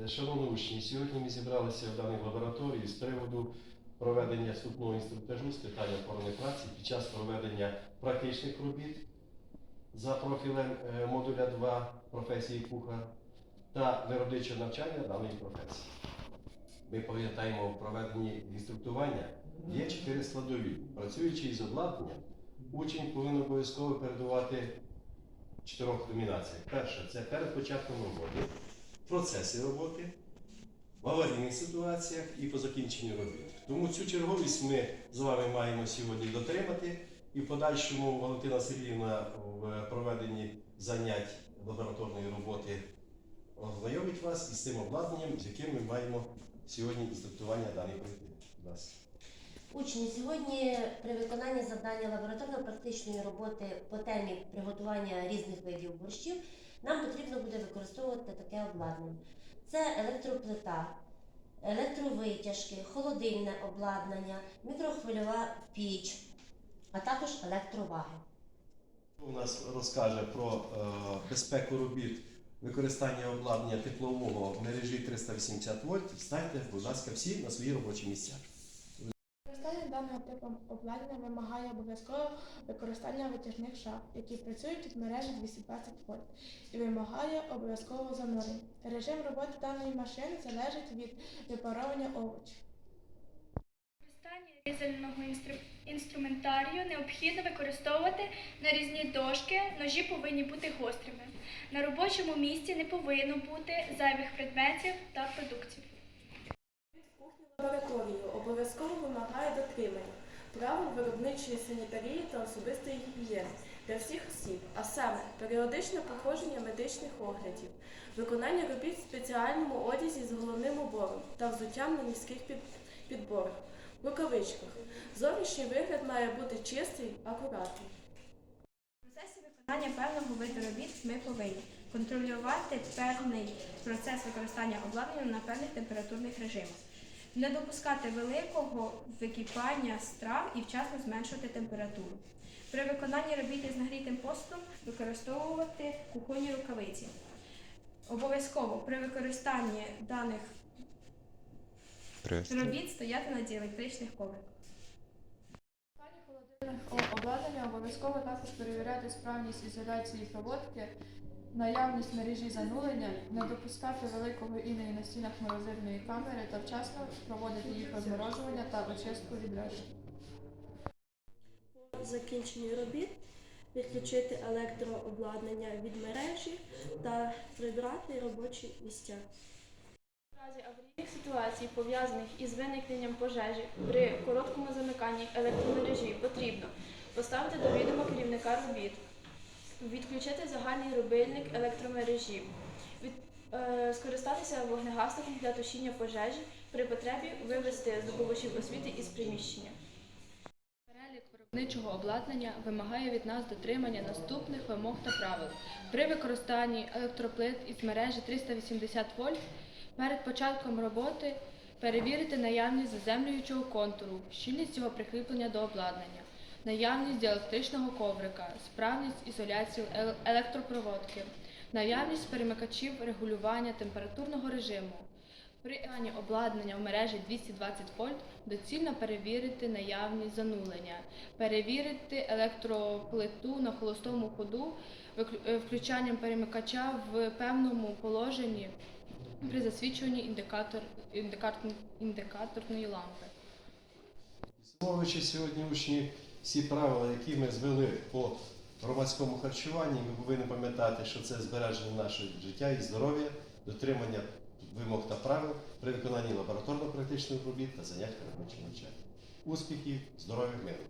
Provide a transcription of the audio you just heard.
Е, Шановні учні, сьогодні ми зібралися в даній лабораторії з приводу проведення вступного інструктажу з питань охорони праці під час проведення практичних робіт за профілем е, модуля 2 професії кухар та виробничого навчання даної професії. Ми пам'ятаємо в проведенні інструктування є чотири складові. Працюючи із обладнанням, учень повинен обов'язково передавати чотирьох номінаціях. Перше це перед початком роботи, в процесі роботи, в аварійних ситуаціях і по закінченню робіт. Тому цю черговість ми з вами маємо сьогодні дотримати. І в подальшому Валентина Сергіївна в проведенні занять лабораторної роботи ознайомить вас із тим обладнанням, з яким ми маємо сьогодні інструктування пройти. Будь. Учні, сьогодні при виконанні завдання лабораторно-практичної роботи по темі приготування різних видів борщів нам потрібно буде використовувати таке обладнання. Це електроплита, електровитяжки, холодильне обладнання, мікрохвильова піч, а також електроваги. У нас розкаже про е, безпеку робіт використання обладнання теплового в мережі 380 вольт. Станьте, будь ласка, всі на свої робочі місця. Використання даного типу обладнання вимагає обов'язково використання витяжних шаф, які працюють від мережі 220 вольт, і вимагає обов'язкового занурення. Режим роботи даної машини залежить від випаровування овочів. Використання різального інстру- інструментарію необхідно використовувати нарізні дошки, ножі повинні бути гострими. На робочому місці не повинно бути зайвих предметів та продуктів. Кухня обов'язково вимагає дотримання правил виробничої санітарії та особистої гігієни для всіх осіб, а саме періодичне проходження медичних оглядів, виконання робіт в спеціальному одязі з головним убором та взуттям на низьких підборах, в рукавичках. Зовнішній вигляд має бути чистий, акуратний. В процесі виконання певного виду робіт ми повинні контролювати певний процес використання обладнання на певних температурних режимах, не допускати великого википання страв і вчасно зменшувати температуру. При виконанні робіт із нагрітим посудом використовувати кухонні рукавиці. Обов'язково при використанні даних робіт стояти на діелектричних ковриках. Обладнання обов'язково також перевіряти справність ізоляції проводки, наявність мережі занулення, не допускати великого інею на стінах морозильної камери та вчасно проводити їх розморожування та очистку від решт. По закінченню робіт відключити електрообладнання від мережі та прибрати робочі місця. В разі аварійних ситуацій, пов'язаних із виникненням пожежі при короткому замиканні електромережі, потрібно поставити до відома керівника робіт, відключити загальний рубильник електромережі, від, е, скористатися вогнегасником для тушіння пожежі, при потребі вивести здобувачів освіти із приміщення. Перелік виробничого обладнання вимагає від нас дотримання наступних вимог та правил. При використанні електроплит із мережі 380 вольт перед початком роботи перевірити наявність заземлюючого контуру, щільність його прикріплення до обладнання, наявність діелектричного коврика, справність ізоляції електропроводки, наявність перемикачів регулювання температурного режиму. При використанні обладнання в мережі 220 вольт доцільно перевірити наявність занулення, перевірити електроплиту на холостому ходу е, включанням перемикача в певному положенні при засвічуванні індикатор, індикатор- індикаторної лампи. Підсумовуючи сьогодні учні всі правила, які ми звели по громадському харчуванні, ми повинні пам'ятати, що це збереження нашого життя і здоров'я, дотримання вимог та правил при виконанні лабораторно-практичних робіт та занять робочим навчання. Успіхів, здоров'я, миру!